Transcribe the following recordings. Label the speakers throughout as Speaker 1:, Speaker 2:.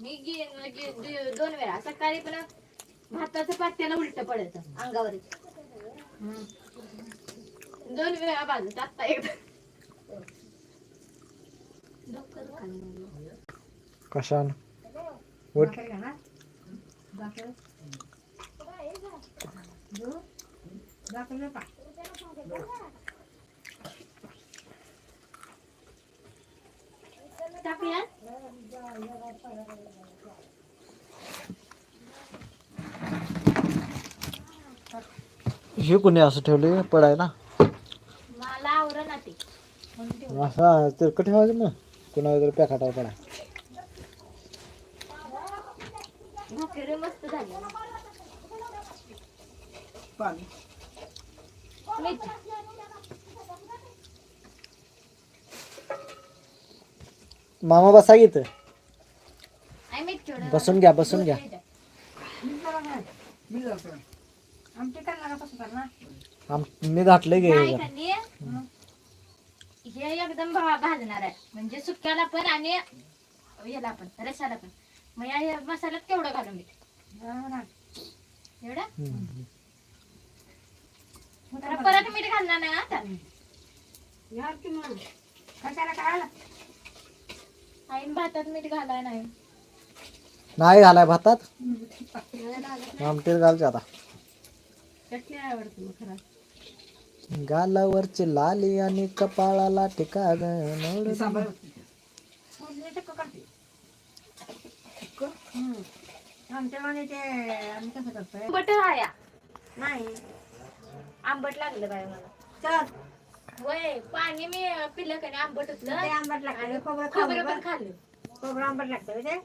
Speaker 1: मी घेईन दे- दोन वेळा. सकाळी पण भाताचं पात्याला उलट पडत अंगावर दोन वेळा बाजूत आता एकदा.
Speaker 2: कशानं उठ
Speaker 3: भाकरी देऊ? भाकरी नका
Speaker 1: टाकूया.
Speaker 2: हे कोणी असं ठेवले
Speaker 1: मला आवरण ना. ते म्हणून ठेवलं.
Speaker 2: असं तिरकं ठेवायचं मग कुणाला तरी पॅकाटावर पडा
Speaker 1: भाकरी मस्त झाली. मीठ.
Speaker 2: मामा बसा
Speaker 1: थोडं
Speaker 2: बसून घ्या बसून घ्या. आम मी घातलंय गे
Speaker 1: खाल्ली. हे एकदम भा- भाजणार आहे. म्हणजे सुक्याला पण आणि याला पण रसाला पण. मग या या मसाल्यात केवढं घालून मीठ एवढं? तर परत मीठ घालणार नाही आता
Speaker 3: यार की मग कशाला कळालं
Speaker 1: आईन भातात मीठ घालाय नाही.
Speaker 2: नाही घालाय भातात? आमटीत घालचे आता.
Speaker 3: चटणी आवडते मग खरं.
Speaker 2: गालावरची लाली आणि कपाळाला?
Speaker 3: हम्म. आमच्या म्हणे ते आम्ही कसं करतोय?
Speaker 1: आंबट आया
Speaker 3: नाही.
Speaker 1: आंबट लागलं बाय मला.
Speaker 3: चल.
Speaker 1: वय पाणी मी पिलं का नाही आंबट
Speaker 3: ते
Speaker 1: होतलं
Speaker 3: आंबट लागतं. खोबरं
Speaker 1: खोबरं
Speaker 3: खोबरं
Speaker 1: पण खाल्लं.
Speaker 3: खोबरं आंबट लागतं होय ते.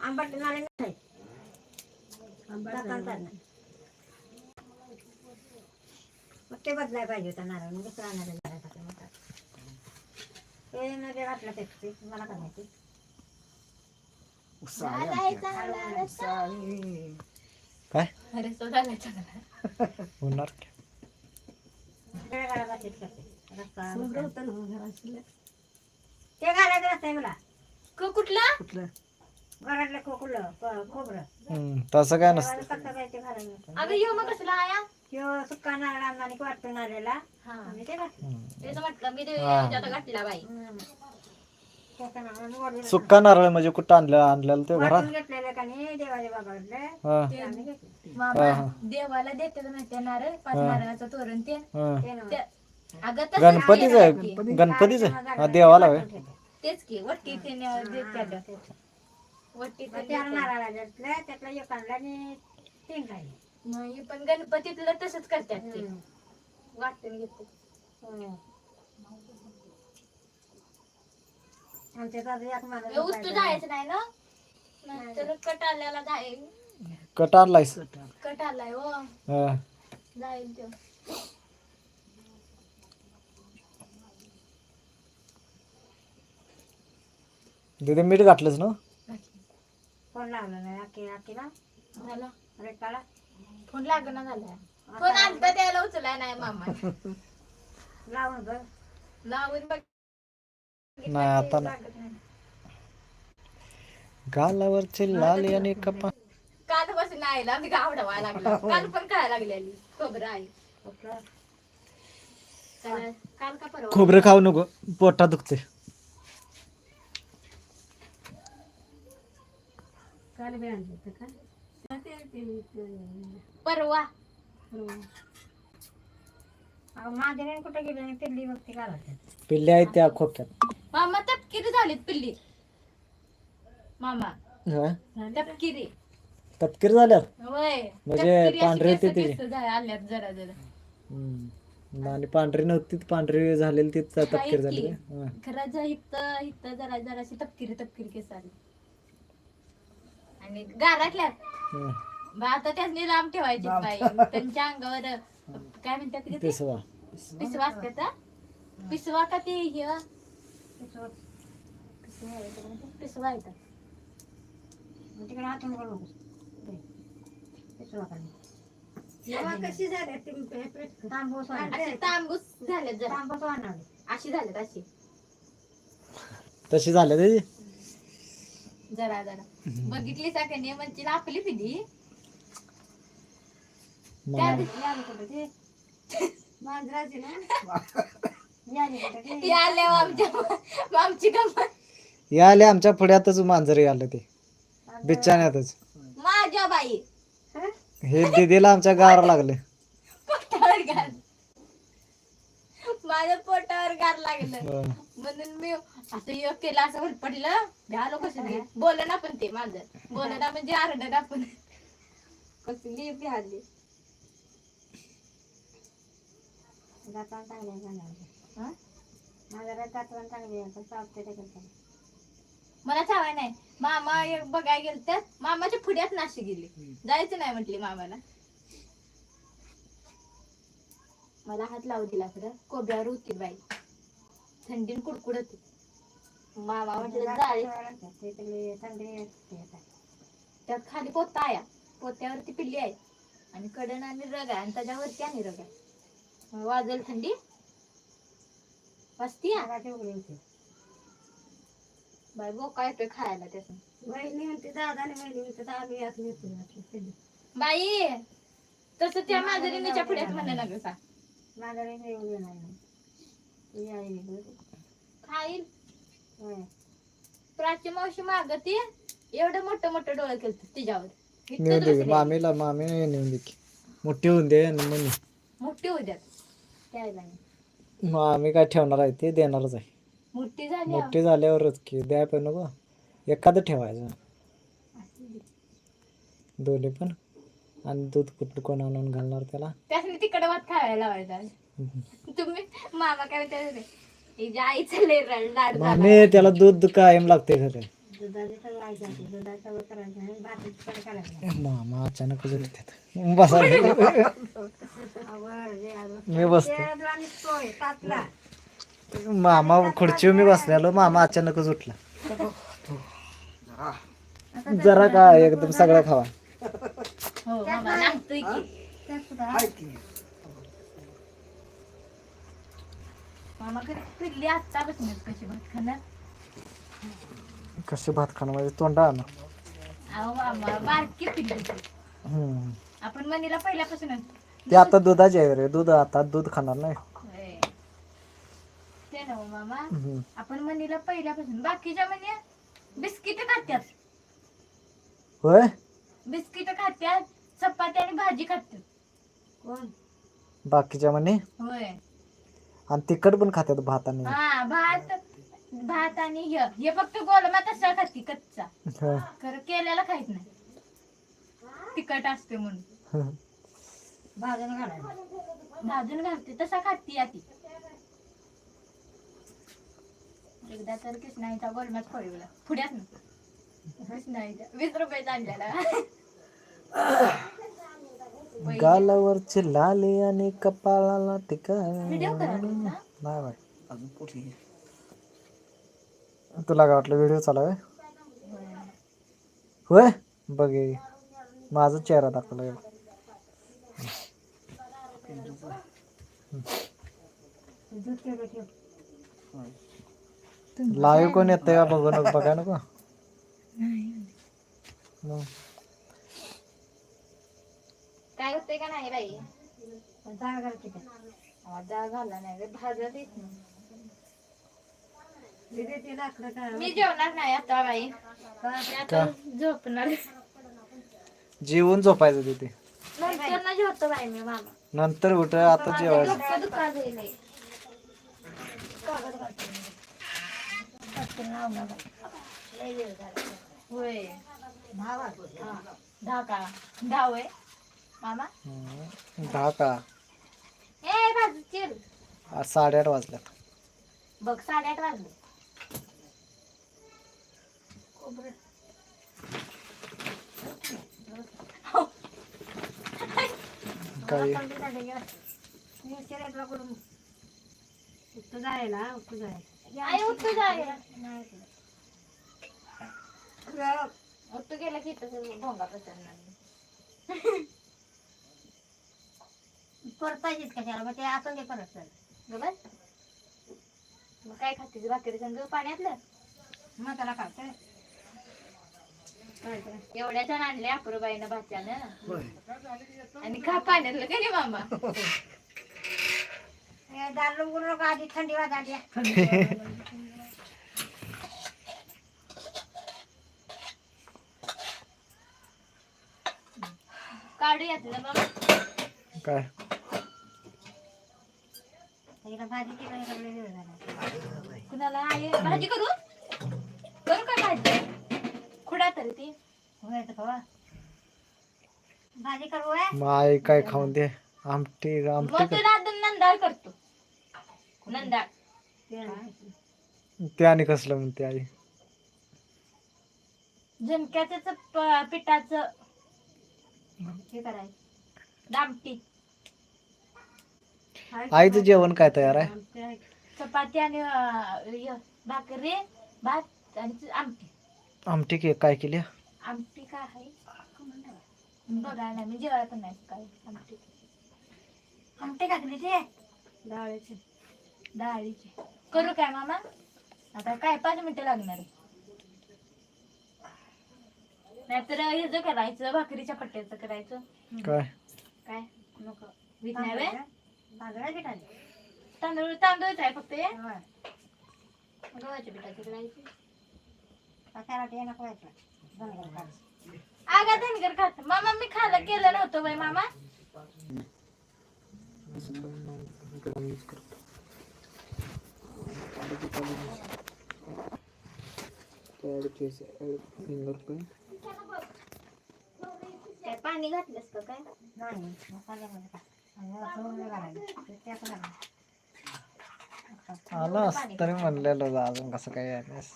Speaker 3: आंबट नाले नाही. दातांचा नाही. मग ते बदलाय पाहिजे होता नारळ. मग दुसरा नारळ होता. ते नदी घातलं ते मला काय माहिती?
Speaker 2: काय?
Speaker 1: अरे तो झाला चांगला
Speaker 2: होणार
Speaker 3: ते घालायला तेच करते. रस्सा, ते घालायचं मला
Speaker 1: क- कुठला
Speaker 3: घरातलं खोबरं
Speaker 2: हम्म, तसं काय नसतं
Speaker 3: कसं काय ते घालायचं नसतं.
Speaker 1: अगं येऊ मग कसला आया
Speaker 3: ह्यो सुक्का नारळ आणला वाटतो नारळाला
Speaker 1: हा
Speaker 3: आणि ते.
Speaker 1: तेच म्हटलं मी ते
Speaker 2: हा.
Speaker 1: ह्याच्यात घातला बाई
Speaker 3: हम्म. सुक्का नारळ
Speaker 2: म्हणजे कुठं आणलं आणलेलं ते घरात
Speaker 3: घेतलेलं का नाही देवाच्या बाबाकडले
Speaker 2: हा
Speaker 3: ते आम्ही घेतलं.
Speaker 1: मामा
Speaker 2: हा.
Speaker 1: देवाला देते माहिती नारळ पाच
Speaker 2: हा.
Speaker 1: नारळाचं तोरण ते
Speaker 2: हा.
Speaker 3: ते नव्हतं.
Speaker 1: ते- अगं तसंच
Speaker 2: गणपतीच
Speaker 1: केलं
Speaker 2: आहे
Speaker 1: की.
Speaker 2: गणपतीच आहे हा देवाला होय.
Speaker 1: तेच की वट्टी ते न- देतात. वट्टी
Speaker 3: मग
Speaker 1: ते
Speaker 3: त्या
Speaker 1: देतात.
Speaker 3: नारळाला घेतलं त्यातला एक आणला आणि तीन राहिले
Speaker 1: मग हे पण गणपतीतलं तसंच करतात ते
Speaker 3: हम्म.
Speaker 1: वाटून घेते
Speaker 3: हम्म. आमच्या दादा एक माणूस
Speaker 1: व्यवस्थित
Speaker 3: पाहिजे.
Speaker 1: जायचं नाही ना? कट जाईल.
Speaker 2: कट आणलायस
Speaker 1: कट आलाय हो.
Speaker 2: हा.
Speaker 1: जाईल तो.
Speaker 2: तिथे मीठ घातलंच ना?
Speaker 3: फोन लावला नाही आकी आकीला
Speaker 1: झाला. फोन लागना झालाय. फोन आणता त्याला उचलाय नाही मामा.
Speaker 3: लावून बघ.
Speaker 1: लावून बघ.
Speaker 2: नाही आता नाही.
Speaker 1: नाही.
Speaker 2: गालावरची लाली आणि कपा
Speaker 1: काल बसून आईला मी गावडा लागला काल पण काय लागलेली खोबरं आहे? काल काल का परवा?
Speaker 2: खोबरं खाऊ नको पोटात दुखते
Speaker 3: काल बी आणलं होतं का? ते- ते- ते-
Speaker 1: परवा.
Speaker 3: माझ्याने कुठे गेली नाही पिल्ली ती
Speaker 2: आहेत त्या खोक्यात
Speaker 1: मामा तपकिरी झालीत पिल्ली मामा
Speaker 2: हा?
Speaker 1: तपकिरी
Speaker 2: तपकीर झाल्यात
Speaker 1: होय
Speaker 2: म्हणजे
Speaker 1: तपकिरी अशी
Speaker 2: पांढरे
Speaker 1: केसं-
Speaker 2: होते ते?
Speaker 1: केसं झा- आल्यात जरा जरा
Speaker 2: हम्म. आणि पांढरी नव्हती ती पांढरी झालेली ती तपकीर झाली? हा.
Speaker 1: खरं जर जराशी तपकिरी तपकिरी केस आली आणि गारातल्या
Speaker 2: हा.
Speaker 1: बा आता त्यांनी लांब ठेवायचे बाई त्यांच्या अंगावर काय म्हणतात ते?
Speaker 2: पिसवा
Speaker 1: असतात हा? पिसवा का ते हे. पिसवा
Speaker 3: तिकडे करू. पिसवा. कशी झाली तांबूस
Speaker 1: असे तांबूस झाल्यात जरा.
Speaker 3: तांबट वाढणार.
Speaker 1: अशी झाल्यात अशी.
Speaker 2: तशी झाले त्याची
Speaker 1: जरा जरा. बघितली का नाही म्हणजे आपली पिढी त्या
Speaker 3: कुठे ते. मांजराची ना? याले
Speaker 1: आमच्या आमची गंमत.
Speaker 2: आमच्या पुढ्यातच मांजरी आलं ते. बिचाण्यातच
Speaker 1: माझ्या बाई.
Speaker 3: हं?
Speaker 2: दिदीला आमच्या गार लागले.
Speaker 1: पोटावर गार. माझ्या पोटावर गार लागलं. म्हणून मी असं योग केलं असं वर पडलं भ्यालो कसं नाही. बोल ना पण ते माझं बोल ना म्हणजे आरड ना पण कसली भ्याली
Speaker 3: जाताना चांगले जाणार
Speaker 1: हं?
Speaker 3: माझ्या जाताना चांगले आहे पण चालते ते करताना
Speaker 1: मला चावाय नाही. मामा एक बघायला गेल तर मामाच्या पुढ्यात नाशिक गेली. जायचं नाही म्हटली मामाला. मला हात लावू दिला खरं कोब्यावर होती बाई. थंडीन कुडकुड होती. मामा म्हटलं जाळी
Speaker 3: थंडी
Speaker 1: त्यात खाली पोता आहे पोत्यावरती पिल्ली आहे. आणि कडन आणि रग आहे आणि त्याच्यावरती आणि रग. आहे वाजेल थंडी. वाजती
Speaker 3: होते.
Speaker 1: बाई बोका येतोय खायला त्याचं
Speaker 3: बहिणी म्हणते दादा आणि बहिणी म्हणते आम्ही यात येतो यात
Speaker 1: बाई तसं त्या माधुरीच्या पुढ्यात म्हणलं ना का?
Speaker 3: माझ्या येऊ येणार नाही. या येईल.
Speaker 1: खाईल. प्राची मावशी मागती एवढं मोठं मोठं डोळं केलं तिच्यावर.
Speaker 2: दे. मामीला मामी नेऊन दे मोठी होऊन दे आणि.
Speaker 1: मोठी होऊ द्यात.
Speaker 3: नाही.
Speaker 2: मग आम्ही काय ठेवणार आहे ते देणारच आहे.
Speaker 1: मोठी झाली
Speaker 2: मोठी झाल्यावरच की द्याय पण नको एखादं ठेवायचं. दोन्ही पण. आणि दूध कुठं कोण आणून घालणार त्याला?
Speaker 1: तिकडे भात खायला लावायचा. तुम्ही मामा काय म्हणते आईचं लाड झाला
Speaker 2: मामी त्याला दूध कायम लागते खरं. मामा बसा
Speaker 3: आवड.
Speaker 2: मी बसतो. मामा खुर्चीवर मी बसलेलो मामा अचानकच उठला. जरा का एकदम सगळं खावा.
Speaker 1: हो मामा कधी फिरली आत्ता बसणार कशी भात खाणार?
Speaker 2: कसे भात खाणं? म्हणजे तोंडा आणा.
Speaker 1: अहो मामा बारकी पिल्ली ती.
Speaker 2: हम्म.
Speaker 1: आपण पहिल्यापासूनच
Speaker 2: ते आता दुधाचे आहे रे. दूध आता दूध खाणार नाही.
Speaker 1: होय. ते ना हो मामा.
Speaker 2: हम्म.
Speaker 1: आपण मनीला पहिल्यापासून बाकीच्या मनी बिस्किट खात्यात.
Speaker 2: होय?
Speaker 1: बिस्किट खात्यात चपाती आणि भाजी खात्यात.
Speaker 3: कोण?
Speaker 2: बाकीच्या म्हणे
Speaker 1: होय.
Speaker 2: आणि तिखट पण खात्यात भाताने
Speaker 1: हा भात भात आणि हे. हे फक्त गोलमा तसा खाती कच्चा.
Speaker 2: हा.
Speaker 1: खरं केलेला खायत नाही. तिखट असते म्हणून.
Speaker 3: भाजून घालायचं.
Speaker 1: भाजून घालते. तसा खाती या ती. एकदा तर कृष्णाईचा गोलमाच पळवला. पुढ्यात ना कृष्णाईचा वीस रुपयाचा आणलेला.
Speaker 2: गालावरची लाली आणि कपाळाला टिका.
Speaker 1: व्हिडिओ
Speaker 2: नाही बाई तुला काय वाटलं व्हिडिओ चालू आहे? होय? बघ माझा चेहरा दाखवला एवढा. लाईव्ह कोण येत का? बघू नको बघा नको.
Speaker 1: काय होतंय का नाही बाई?
Speaker 3: पण जागा घालते का?
Speaker 1: आवाज झाला नाही रे भाजत येत नाही. मी जेवणार नाही आता बाई. आता झोपणार.
Speaker 2: जेवून झोपायचं तिथे.
Speaker 1: नंतर ना झोपतो बाई मी मामा.
Speaker 2: नंतर उठ आता जेवायचं.
Speaker 1: डोकं होय.
Speaker 3: भावा
Speaker 1: दहा का? दहा होय. मामा?
Speaker 2: हम्म. दहा का?
Speaker 1: ए भाजू चिर.
Speaker 2: आज साडेआठ वाजल्यात.
Speaker 1: बघ साडेआठ वाजले.
Speaker 2: काही
Speaker 3: उत्तू जायला उत्तू जायला
Speaker 1: आई उत्तू जाय
Speaker 3: नाही
Speaker 1: गेला की इथं भोंगा पसरणार
Speaker 3: परत पाहिजेत कशाला मग ते आपण घे परत सर
Speaker 1: गबस मग काय खाते भाकरी संग पाण्यातलं?
Speaker 3: मग त्याला खाते काय
Speaker 1: एवढ्या छान आणले अपूर्वाईनं भाच्यानं. आणि खा पाण्यातलं का नाही मामा.
Speaker 3: दारू उघडू नका आधी थंडी वाजाली
Speaker 1: काढू यातलं मामा
Speaker 2: काय?
Speaker 3: तिला भाजी केलं
Speaker 1: कुणाला? आहे भाजी करू? का भाजी
Speaker 3: करू
Speaker 2: आई काय खाऊन दे. आमटी आमटी
Speaker 1: मग तुला नंदाळ करतो. नंदाळ.
Speaker 2: ते आणि कसलं म्हणते आई?
Speaker 1: झुणक्याचं प- पिठाचं. हे करायचं दामटी.
Speaker 2: आईचं जेवण काय तयार आहे?
Speaker 1: चपाती आणि अं, य- भाकरी भात आणि आमटी.
Speaker 2: आमटी के काय केली?
Speaker 1: आमटी काय आहे? बघा ना मी जेवायला पण नाही काय आमटी.
Speaker 3: आमटे ते
Speaker 1: डाळीची. डाळीची. करू काय मामा? आता काय पाच मिनिटं लागणार आहे. नाहीतर ह्याचं करायचं भाकरीच्या पट्ट्याचं करायचं.
Speaker 2: काय?
Speaker 1: काय? नको. वीट नाही व्हय?
Speaker 3: तांदळा
Speaker 1: तांदूळच आहे फक्त हे. गव्हाच्या पिठाचं करायचं. आगा धनगर खात मामा मी खायला केलं नव्हतं बाई मामा काय पाणी घातलंस का काय
Speaker 3: नाही मसाल्यामध्ये टाक. आणि जरा सोडून घालायचं. त्यात घालायचं.
Speaker 2: आलं असं तरी म्हणलेलं अजून कसं काय आल्यास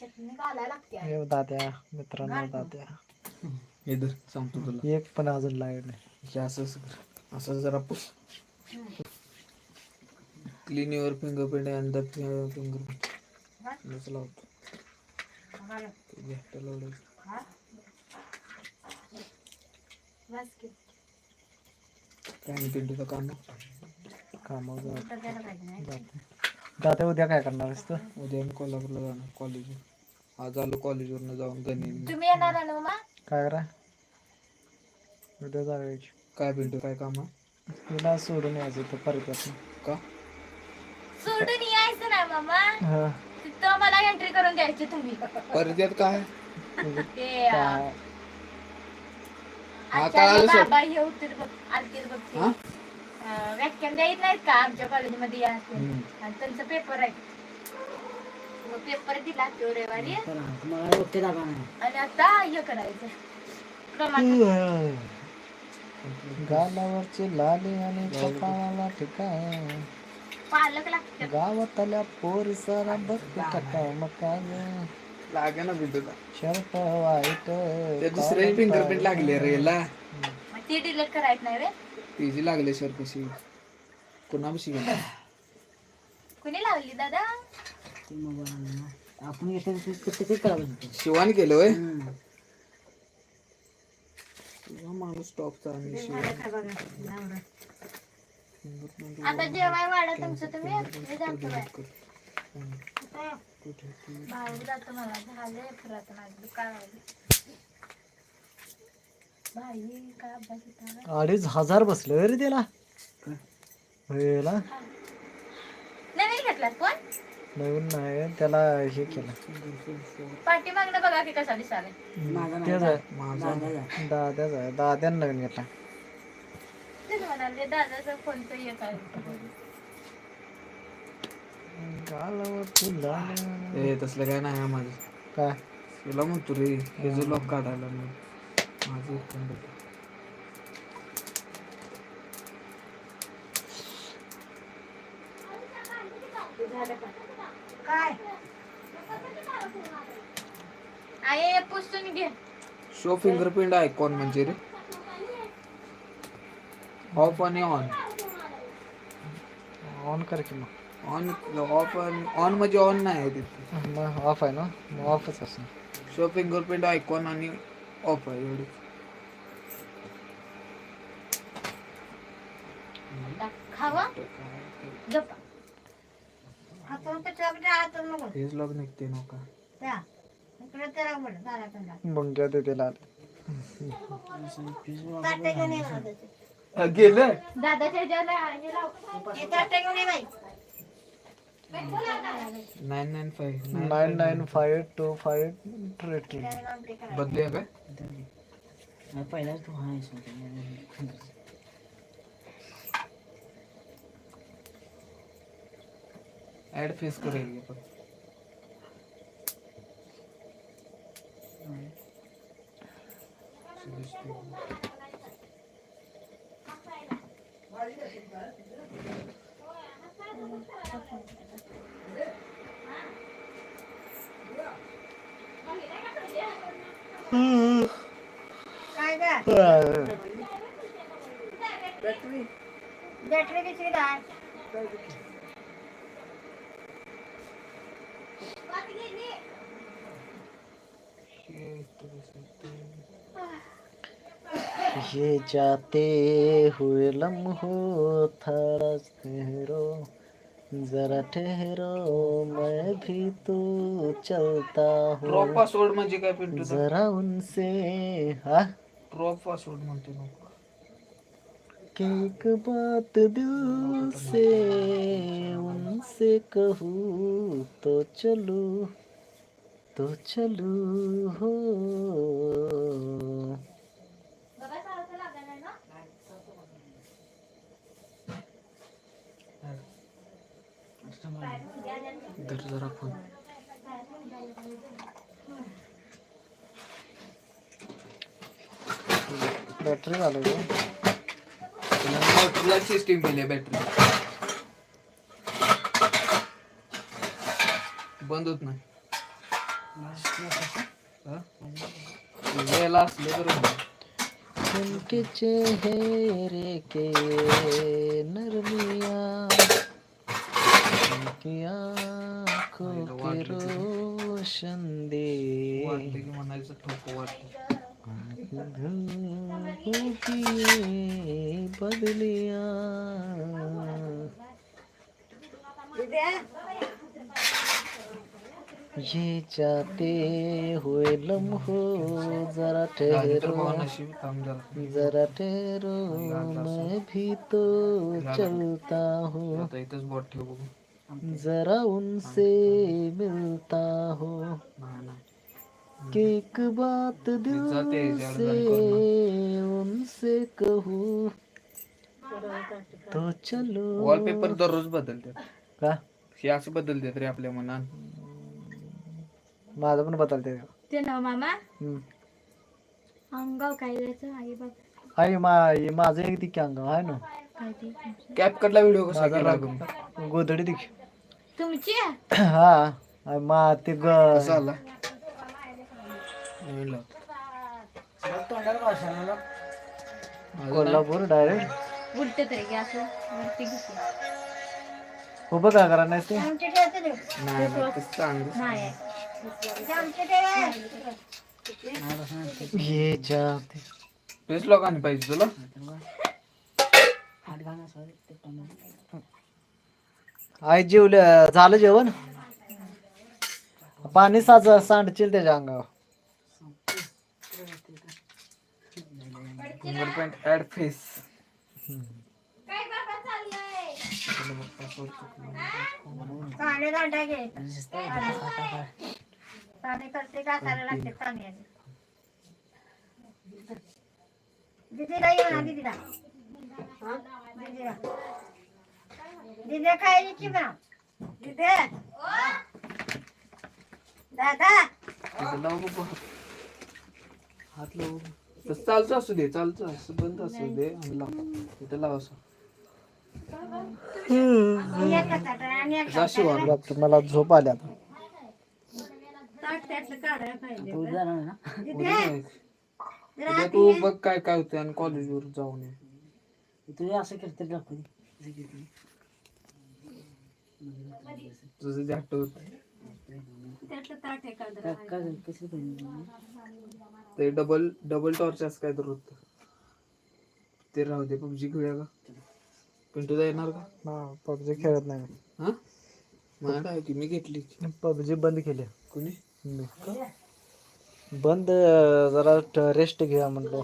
Speaker 1: चटणी घालायला लागते आहे.
Speaker 2: हे दाद्या मित्रांनो दाद्या
Speaker 4: इधर सांगतो तुला
Speaker 2: एक पण अजून लाइट नाही
Speaker 4: हे असं असं कर. असं जरा पुस clean your fingerprint and the fingerprint असं लावतो
Speaker 3: घालू.
Speaker 4: ते.
Speaker 3: हा?
Speaker 1: बस की.
Speaker 4: काय पिंटूचं काम
Speaker 2: कामावर. जाते. उद्या काय करणार आहेस तू
Speaker 4: उद्या मी कोल्हापूरला जाणार कॉलेज आज आलो कॉलेजवरनं जाऊन गणित
Speaker 1: तुम्ही येणार आहे ना मामा
Speaker 2: काय करा? उद्या जायची
Speaker 4: काय पिंटू काय काम आहे?
Speaker 2: तिला सोडून यायचं तर परत
Speaker 4: का?
Speaker 1: सोडून यायचं ना मामा.
Speaker 2: हा.
Speaker 1: तिथं मला एंट्री करून द्यायची तुम्ही.
Speaker 4: परत यात काय?
Speaker 1: ते अं, आचार्य
Speaker 4: कळालं सर.
Speaker 1: बाबा हे होते बघ आलते बघ ते.
Speaker 4: हा?
Speaker 1: अं, व्याख्यान द्यायत नाहीत का? आमच्या कॉलेजमध्ये या. असं.
Speaker 4: हम्म.
Speaker 1: आणि त्यांचा पेपर आहे. मग पेपर दिला तो रविवारी. आणि आता हे करायचं. क्रमांक
Speaker 2: गालावरची लाली आणि कपाळाला ठिकाण.
Speaker 1: पालक लागते
Speaker 2: गावातल्या पोरीसरा टका मका
Speaker 4: लागे ना
Speaker 2: शर्ट वाईट
Speaker 4: ते दुसरे फिंगरप्रिंट लागले रे याला.
Speaker 1: मग ते डिलीट करायचं नाही रे.
Speaker 4: तिची लागले सर कशी? कुणापाशी? गेला
Speaker 1: कुणी लावली दादा?
Speaker 4: शिवानी केलं होय? तुझा माणूस टॉपचा
Speaker 1: आता जेवाय वाढा तुमचं तुम्ही? मी जातो बाय.
Speaker 4: कर.
Speaker 1: आता
Speaker 4: कुठे ती?
Speaker 1: भाऊ जातो मला. झाले फिरत माझं काय भाई काय अभ्यास होता
Speaker 2: अडीच हजार बसलं रे त्याला.
Speaker 4: काय?
Speaker 2: वेळेला
Speaker 1: घेतलात पण
Speaker 2: नवीन नाही त्याला हे केलं.
Speaker 1: पाठीमागनं बघा की कसा दिसाले
Speaker 2: तेच आहे
Speaker 4: माझा
Speaker 2: दाद्याच आहे. दाद्यानं नवीन घेतला.
Speaker 1: तेच म्हणाले दादाचं हे
Speaker 4: ए तसलं काय नाही आहे माझं.
Speaker 2: काय?
Speaker 4: तुला म्हणतो रे हे जो लॉक काढायला मग माझं इकडून बघ.
Speaker 1: झालं का
Speaker 3: काय?
Speaker 1: आहे पुसून घे.
Speaker 4: शो फिंगरप्रिंट आयकॉन म्हणजे रे. ऑफ आणि ऑन
Speaker 2: ऑन कर की मग.
Speaker 4: ऑन ऑफ ऑन म्हणजे ऑन नाही आहे तिथे.
Speaker 2: मग ऑफ आहे ना? मग ऑफच असं
Speaker 4: शो फिंगरप्रिंट आयकॉन आणि ऑफ आहे एवढे
Speaker 1: खावा.
Speaker 3: हातून तर चौक हातून नको
Speaker 4: फेस लॉक निघते नका
Speaker 3: त्या इकडे तर बरं झाला पण
Speaker 2: मुंग्या ते त्याला
Speaker 3: ताटे घेऊन ये मला त्याचे.
Speaker 4: गेलं
Speaker 1: दादाच्या ह्याच्यावर हे लाव.
Speaker 3: हे ताटे घेऊन ये बाई
Speaker 4: nine nine five
Speaker 2: nine nine five two five ट्रिटल
Speaker 3: त्याने आमटे करा.
Speaker 4: बदलूया काय ऍड फेस करेल
Speaker 3: गं? बॅटरी किती काय
Speaker 2: ये जाते हुए लम्हो थोड़ा ठहरो जरा ठहरो मैं भी तो चलता हूँ।
Speaker 4: पासवर्ड म्हणजे काय पिंटू?
Speaker 2: जरा उनसे हा?
Speaker 4: ड्रॉप पासवर्ड म्हणते
Speaker 2: कि एक बात दिल से उनसे कहूँ तो चलू तो चलू हो।
Speaker 4: धर जरा फोन.
Speaker 2: बॅटरी झालं
Speaker 4: मोटरला सिस्टीम केली बॅटरी बंद होत नाही? वेळेला असलं तर होईल.
Speaker 2: उनके चेहरे के नरमिया उनकी आंखों की रोशन दे
Speaker 4: म्हणायचं ठोको वाटलं
Speaker 2: बदलिया ये. जाते हुए लम्हो जरा ठहरो
Speaker 4: जरा
Speaker 2: ठहरो मैं भी तो चलता हूँ जरा उनसे मिलता हूँ. कि एक बात दिल से उनसे कहूँ। तो चलो।
Speaker 4: वॉलपेपर दररोज बदलतात.
Speaker 2: का?
Speaker 4: हे असं बदलतात रे आपल्या मनात.
Speaker 2: माझं पण बदलते
Speaker 1: ते ना मामा. अंगाव काय द्यायचं आई बाबा
Speaker 2: आहे मा माझं एक दिकी अंग आहे ना?
Speaker 4: कॅप कटला व्हिडिओ कसा केला
Speaker 2: गोधडी दिकी
Speaker 1: तुमची?
Speaker 2: हा. मा ते ग कोल्हापूर डायरेक्ट
Speaker 1: उलट तरी की असं वरती
Speaker 2: उभं काय करा नाही ते?
Speaker 3: आमचे ठेवते देऊ
Speaker 4: नाही नाही, तसं चांगलं.
Speaker 1: नाही.
Speaker 3: ते
Speaker 2: ये जाते
Speaker 4: पेस लोकांनी पाहिजे तुला.
Speaker 2: आई जेवले झालं जेवण? पाणी साच सांडशील त्याच्या अंगावर.
Speaker 4: फिंगरप्रिंट ऍड फेस
Speaker 3: पाणी दांडा घे पाणी करते का करायला लागते पाणी आधी. दीदीला ये म्हणा दीदीला हा? दीदीला दीदी खायची की म्हणा दीदी दादा
Speaker 4: लाव बाबा हात लाव तसं चालतं असू दे चालतं असं बंद असू दे लाव. लाव असं.
Speaker 2: डॉक्टर मला झोप आली आता.
Speaker 4: तू बघ काय काय होते आणि कॉलेजवर जाऊन ये. तुझं जे आठवत
Speaker 3: त्यातलं ताट एखादं
Speaker 4: ते डबल डबल टॉर्च असं काय तर होत. ते राहू दे पबजी खेळूया का? पिंटूदा येणार का?
Speaker 2: पबजी खेळत नाही
Speaker 4: हा? आहे की मी घेतली.
Speaker 2: पबजी बंद केली.
Speaker 4: कोणी?
Speaker 2: मी. बंद अं, जरा रेस्ट घ्या म्हणलो.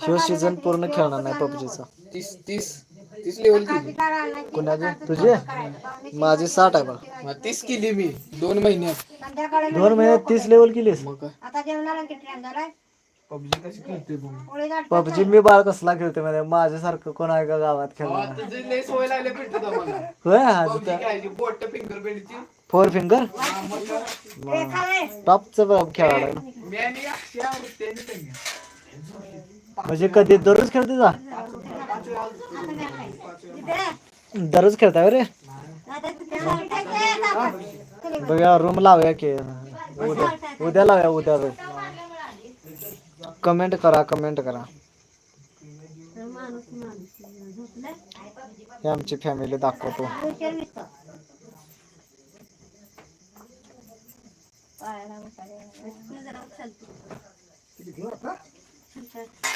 Speaker 2: ह्यो सीझन पूर्ण खेळणार नाही पबजीचा.
Speaker 4: तीस तीस. तीस लेवल केली.
Speaker 2: कुणाचे? तुझे? माझे साठ आहे बा.
Speaker 4: मग तीस केली मी. दोन महिन्यात
Speaker 2: दोन महिन्यात तीस लेवल केलीस?
Speaker 4: मग काय?
Speaker 3: आता जेवणाला किती टाइम झालाय?
Speaker 4: पबजी कशी खेळते मग
Speaker 3: पोळी लाटतात.
Speaker 2: पबजी मी बाळ कसला खेळते आहे? माझ्यासारखं कोण आहे का गावात खेळणार?
Speaker 4: तुझे लय लागले
Speaker 2: होय?
Speaker 4: खेळायची बोट फिंगर
Speaker 2: फोर फिंगर
Speaker 3: हे खाल्लंय.
Speaker 2: टॉपचं खेळायला.
Speaker 4: मी आणि अक्षय आवडते आणि त्यांनी.
Speaker 2: म्हणजे कधी दररोज खेळते जा. दररोज खेळताय रे? बघा रूम लावूया की. उद्या उद्या लावूया उद्या कमेंट करा कमेंट करा. हे आमची फॅमिली दाखवतो.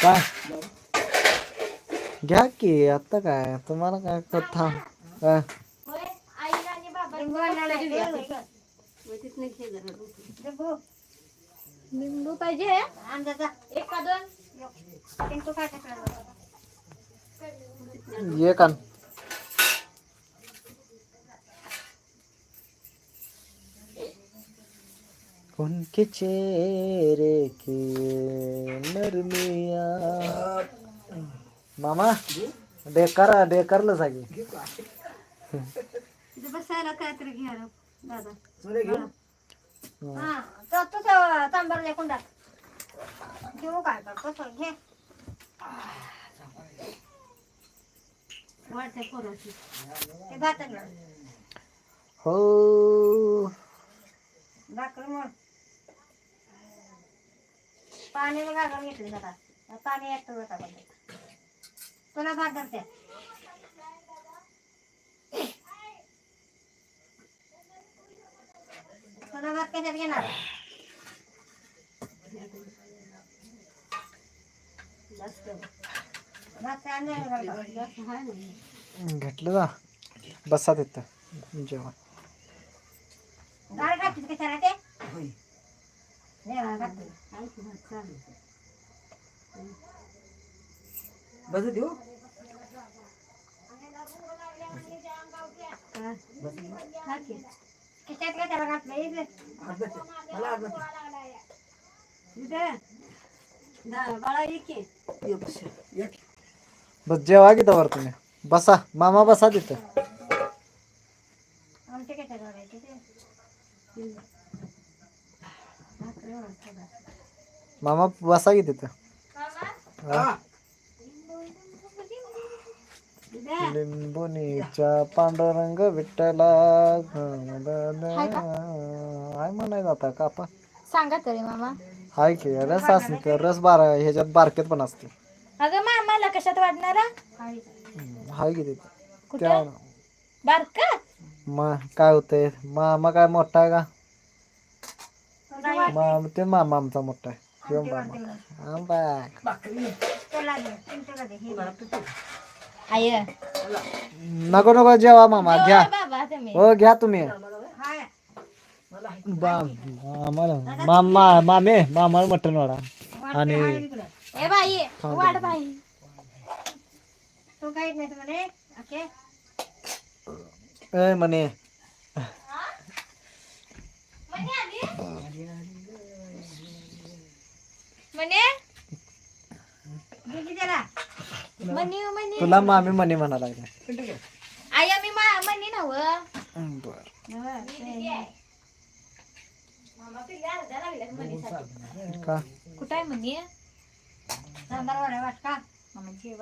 Speaker 2: काय? घ्या की आता काय तुम्हाला काय कथा काय
Speaker 3: लिंबू
Speaker 1: पाहिजे
Speaker 3: अंदाजा.
Speaker 1: एक का दोन
Speaker 3: लिंबू काय टाकलं?
Speaker 2: ये कान उनके चेहरे की नरमिया मामा डेकर डेकरलं सागी
Speaker 3: तिथे बसायला काहीतरी घ्या दादा. हा तो तू तांबरले कुंडात घेऊ काय घे. वाटते पोराची ते.
Speaker 2: हो.
Speaker 3: भाकरी मग. पाणी घालून घेतले जातात. पाणी येतो होता तुला भात धरते तुला भात कशात घेणार.
Speaker 2: घेतलं जा. बसा तिथं. जेवण.
Speaker 3: डाळ इथे.
Speaker 2: बस जेवा की तवर तुम्ही बसा मामा बसा तिथं
Speaker 3: ते?
Speaker 2: मामा बसा की तिथं लिंबुनीच्या पांडुरंग विठ्ठला हाय म्हणाय जाता का आपण
Speaker 1: सांगा तरी मामा.
Speaker 2: हाय की रस असते रस बारा ह्याच्यात बारकेत पण असते.
Speaker 1: अगं मामाला कशात वाढणार
Speaker 3: हाय.
Speaker 2: हाय की तिथं
Speaker 1: कुठं?
Speaker 2: त्या
Speaker 1: बारका?
Speaker 2: मग काय होतंय? मामा काय मोठा आहे का? मामा ते मामा आमचा मोठा आहे. मामा. हा
Speaker 1: आय.
Speaker 2: नको नको जेवा मामा घ्या.
Speaker 1: बाबा तुम्ही.
Speaker 2: हो घ्या तुम्ही. मामा मामे मामा मटण वाडा आणि
Speaker 3: इकडं.
Speaker 1: ए बाई वाढ बाई.
Speaker 3: तू काहीच नाही म्हणे ओके?
Speaker 2: ए म्हणे.
Speaker 1: म्हणी म्हणी
Speaker 2: तुला मामी म्हणे म्हणा लागले.
Speaker 1: आई आम्ही मा- म्हणी नव
Speaker 2: बर. का
Speaker 1: कुठं आहे म्हणी
Speaker 3: सांबार वड्या वाट का?
Speaker 1: मामा जेवण